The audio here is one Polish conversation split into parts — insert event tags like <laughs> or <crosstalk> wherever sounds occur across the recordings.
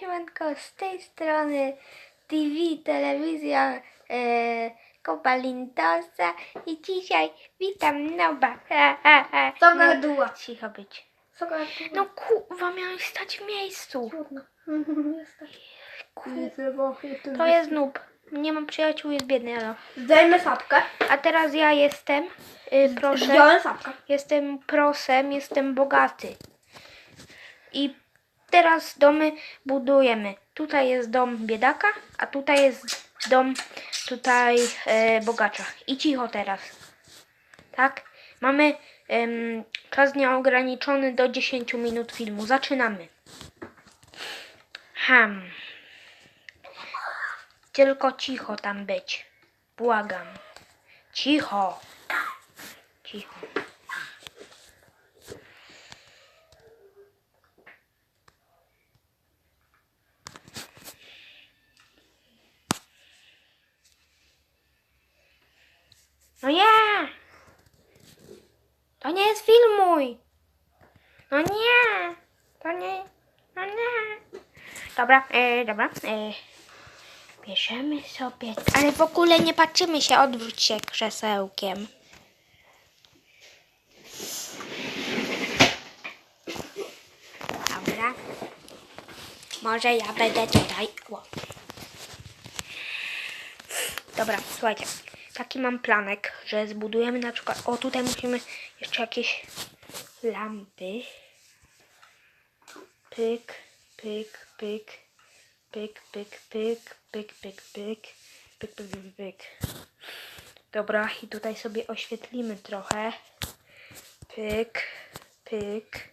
siemanko, z tej strony TV, telewizja e, Kopalintosa i dzisiaj witam Noba. To No, gardła. Cicho być. Co gardło? No kurwa, miałeś stać w miejscu. Trudno. Jesteś. <laughs> Ku- To To jest noob. Nie mam przyjaciół, jest biedny, ale... Zdajmy sapkę. A teraz ja jestem, y, proszę, Zdjąłem sapkę. jestem prosem, jestem bogaty. I teraz domy budujemy. Tutaj jest dom biedaka, a tutaj jest dom tutaj e, bogacza. I cicho teraz. Tak? Mamy czas nieograniczony do 10 minut filmu. Zaczynamy. Ham. Tylko cicho tam być. Błagam. Cicho. Cicho. No nie! To nie jest film mój! No nie! To nie... No nie! Dobra, e, dobra. E, bierzemy sobie... Ale w ogóle nie patrzymy się, odwróć się krzesełkiem. Dobra. Może ja będę tutaj. O. Dobra, słuchajcie. Taki mam planek, że zbudujemy na przykład. O, tutaj musimy jeszcze jakieś lampy. Pyk, pyk, pyk. Pyk, pyk, pyk, pyk, pyk, pyk. Pyk, pyk, pyk, pyk. Dobra, i tutaj sobie oświetlimy trochę. Pyk, pyk.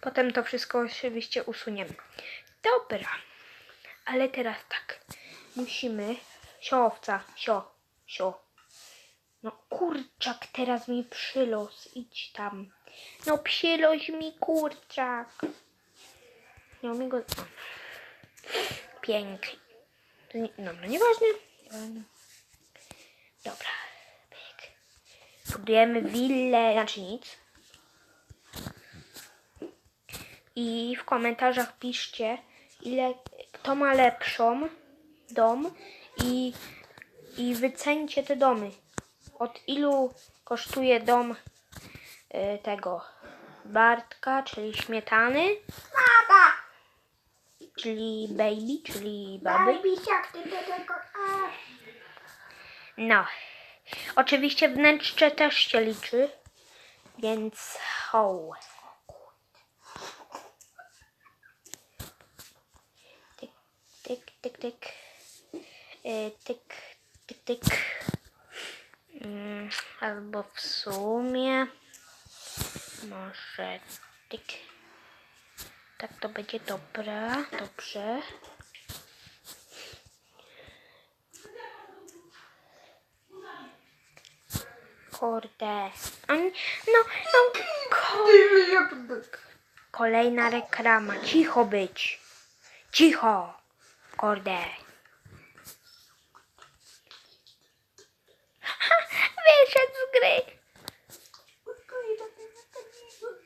Potem to wszystko oczywiście usuniemy. Dobra, ale teraz tak. Musimy. Siowca, sio, sio. No kurczak, teraz mi przylos, idź tam. No przyloś mi kurczak. Nie mi go... Pięknie. To nie, nieważne. Nieważne. Dobra. Pyk. Budujemy willę, znaczy nic. I w komentarzach piszcie, ile kto ma lepszą dom i, i wycencie te domy. Od ilu kosztuje dom y, tego Bartka, czyli śmietany, Tata! czyli baby, czyli baby. Baby jak ty tego... No. Oczywiście wnętrze też się liczy, więc ho. Tyk, tyk, tyk, tyk. E, tyk, tyk, tyk. Albo w sumie może tyk. Tak to będzie dobra, dobrze. Kurde. No, no, ko- kolejna reklama. Cicho być. Cicho. Kurde. Wyszedł z gry.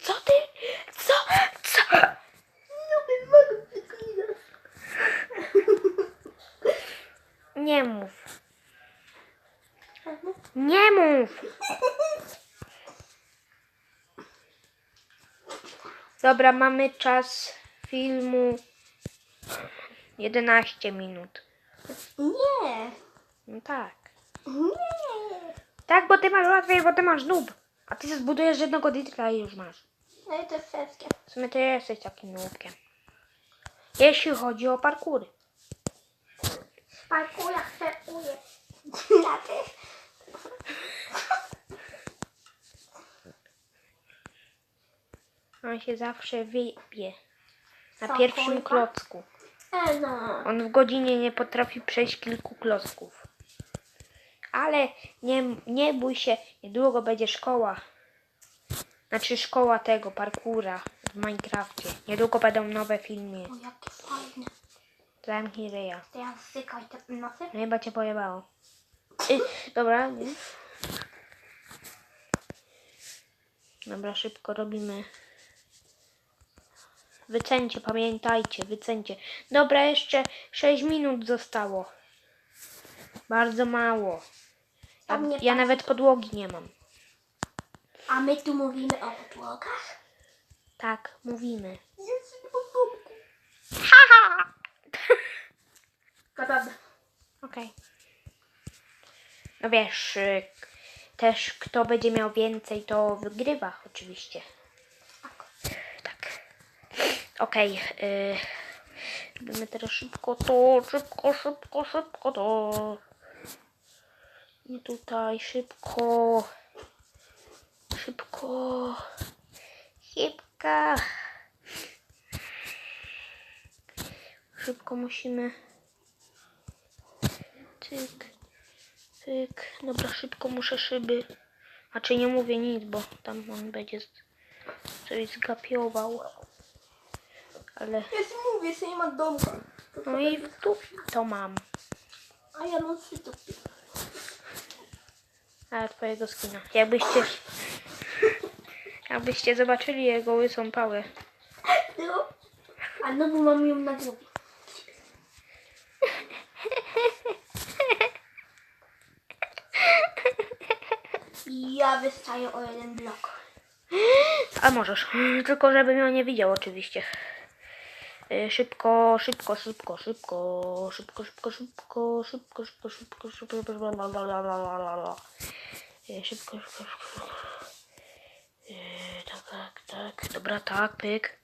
Co ty? Co? Co? Nie mów. Nie mów. Dobra, mamy czas filmu 11 minut. Nie. No tak. Nie. Tak, bo ty masz łatwiej, bo ty masz noob. A ty zbudujesz jednego ditra i już masz. No i to jest wszystkie. W sumie ty jesteś takim noobkiem. Jeśli chodzi o parkury. Parkuja chcę uję. <laughs> Taty. On się zawsze wyjebie. Na Co, pierwszym kurwa? klocku. E no. On w godzinie nie potrafi przejść kilku klocków. Ale nie, nie bój się, niedługo będzie szkoła. Znaczy szkoła tego parkura w Minecrafcie. Niedługo będą nowe filmy. O jakie fajne. Zamknij ryja. To ja zykaj te nosy. No chyba cię pojebało. Y, dobra. Dobra, szybko robimy. Wycencie, pamiętajcie, wycencie. Dobra, jeszcze 6 minut zostało. Bardzo mało. A Ja, tak- nawet podłogi nie mam. A my tu mówimy o podłogach? Tak, mówimy. Jest. Haha! <laughs> Naprawdę. Okej. No wiesz, y, też kto będzie miał więcej, to wygrywa oczywiście. Tak. Okej. y, robimy teraz szybko to, szybko, szybko, szybko to. Nie tutaj, szybko. Szybko. Szybka. Szybko musimy. Tyk, tyk. Dobra, szybko muszę szyby. A czy nie mówię nic, bo tam on będzie coś zgapiował. Ale Ja ci mówię, że nie ma domka. no i tu to mam. A ja mam trzy to A twojego skina. Jakbyście jakbyście zobaczyli jego łysą pałę. No. A no bo mam ją na głowie. Ja wystaję o jeden blok. A możesz. Tylko żeby mnie nie widział oczywiście. Y, Szybko, szybko, szybko, szybko, szybko, szybko, szybko, szybko, szybko, szybko, szybko. Y, szybko, szybko, szybko. Y, Tak, tak, tak. Dobra, tak, pyk.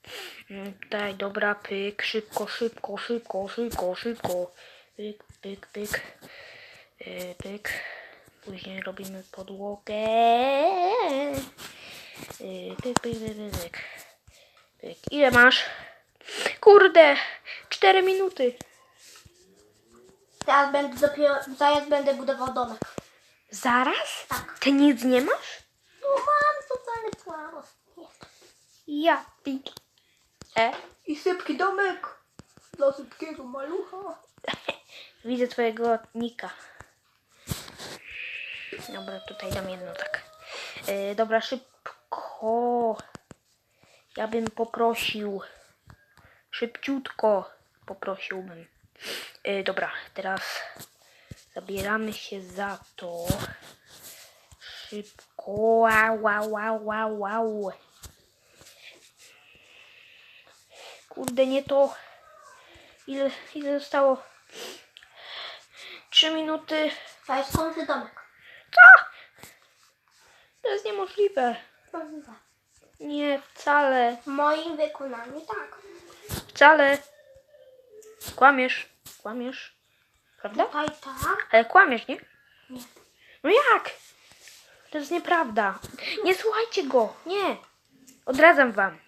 Mm, Daj, dobra, pyk. Szybko, szybko, szybko, szybko, szybko. Pyk, pyk, pyk. Y, Pyk. Później robimy podłogę. Y, pyk, pyk, pyk, pyk. Pyk. Ile masz? Kurde, 4 minuty. Teraz będę dopiero, zaraz będę budował domek. Zaraz? Tak. Ty nic nie masz? No mam totalny plan. Jest. Ja pi. E? I szybki domek dla szybkiego malucha. <laughs> Widzę twojego nika. Dobra, tutaj dam jedno tak. E, dobra, szybko. Ja bym poprosił. Szybciutko poprosiłbym. E, dobra, teraz zabieramy się za to. Szybko. Wow, wow, wow, wow. Kurde, nie to. Ile, ile zostało? Trzy minuty. To jest kończy domek. Co? To jest niemożliwe. Możliwe. Nie, wcale. W moim wykonaniu tak. Wcale. Kłamiesz. Kłamiesz. Prawda? Tutaj tak. Ale kłamiesz, nie? Nie. No jak? To jest nieprawda. Nie słuchajcie go. Nie. Odradzam wam.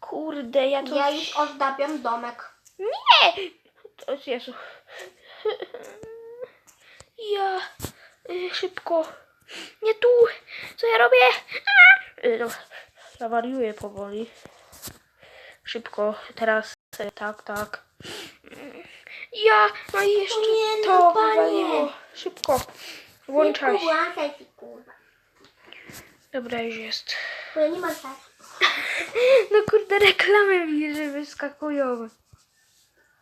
Kurde, ja to... Ja już ozdabiam domek. Nie! To jest Jezu. Ja... y, Szybko. Nie tu. Co ja robię? A! Y, dobra. Zawariuję powoli. Szybko. Teraz tak, tak. Ja... No i jeszcze Nie, to no, panie. wywaliło. Szybko. Włączaj. Nie kurwa. Dobra, już jest. Bo nie czasu. <laughs> No kurde, reklamy mi, że wyskakują.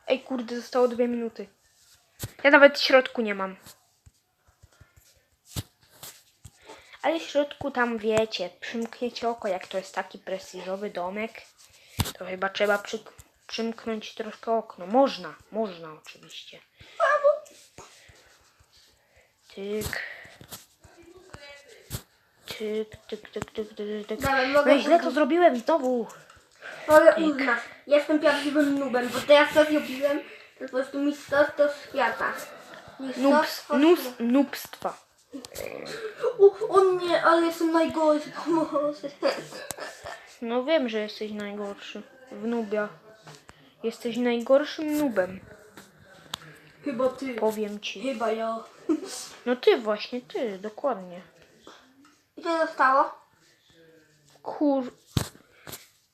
Ej, kurde, zostało dwie minuty. Ja nawet w środku nie mam. Ale w środku tam wiecie, przymkniecie oko, jak to jest taki prestiżowy domek, to chyba trzeba przy, przymknąć troszkę okno. Można, można oczywiście. Tyk. Tyk, tyk, tyk, tyk, tyk, tyk. Dobra, No i źle to zrobiłem znowu. Mogę uznać. Jestem prawdziwym nubem, bo teraz co zrobiłem, to po prostu mistrzostwo świata. Nubs, Mistrzostwo świata. nubstwa. O, o nie, ale jestem najgorszy. Pomoże. No wiem, że jesteś najgorszy. W nubia. Jesteś najgorszym nubem. Chyba ty. Powiem ci. Chyba ja. No ty właśnie, ty, dokładnie. Ile zostało? Kur...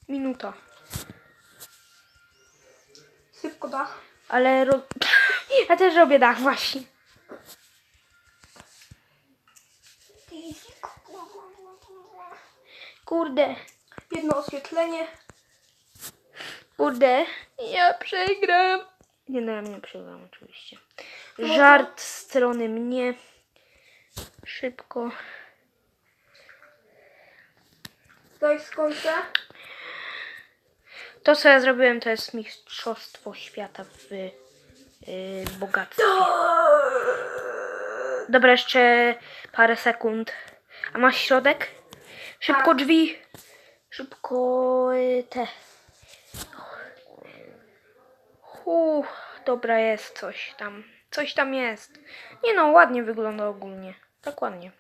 Minuta. Szybko dach. Ale ro... <laughs> Ja też robię dach właśnie. Kurde. Jedno oświetlenie. Kurde, ja przegram. Nie no, ja nie przegram oczywiście. Żart z strony mnie. Szybko. Daj skończę. To, co ja zrobiłem, to jest mistrzostwo świata w yy, bogactwie. Dobra, jeszcze parę sekund. A masz środek? Szybko Tak. drzwi. Szybko y, te. Uff, dobra, jest coś tam. Coś tam jest. Nie no, ładnie wygląda ogólnie. Tak ładnie.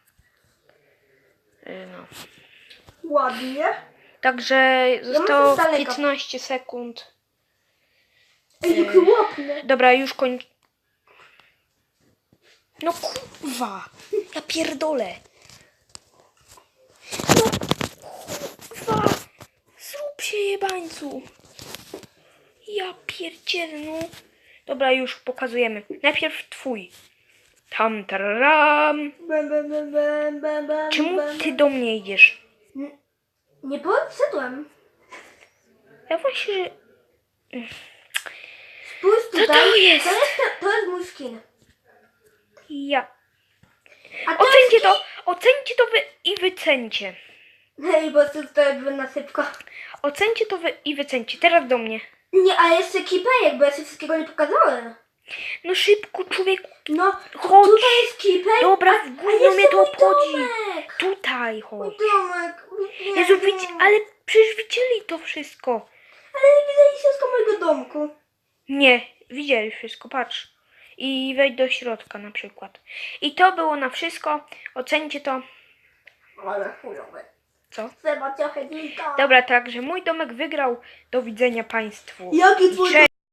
Y, no. Ładnie. Także zostało daleka. 15 sekund. Ej, jakie ładne. Dobra, już kończ. No kurwa, ja pierdolę. Kurwa, zrób się jebańcu. Ja pierdzielę, no. Dobra, już pokazujemy. Najpierw twój. Tam, tararam. Bam, bam, bam, bam, bam, bam, Czemu bam. ty do mnie idziesz? Nie podszedłem. Ja właśnie, że... Spójrz tutaj. to jest? To jest, to jest mój skin. Ja... A to Ocencie to, ocencie to wy i wycencie. Hej, bo to to jakby na szybko. Ocencie to wy i wycencie. Teraz do mnie. Nie, a jeszcze kipejek, bo ja się wszystkiego nie pokazałem. No szybko, człowieku. No, Chodź. tutaj jest kipejek. Dobra, w jeszcze mnie to mój obchodzi. Domek. Tutaj Mój chodź. domek. Nie, Jezu, nie. widz, ale przecież widzieli to wszystko. Ale nie widzieli wszystko mojego domku. Nie, widzieli wszystko, patrz. I wejdź do środka na przykład. I to było na wszystko. Ocencie to. Ale chujowe. Co? Trzeba trochę. Dobra, także mój domek wygrał. Do widzenia Państwu. Jaki twój Cześć.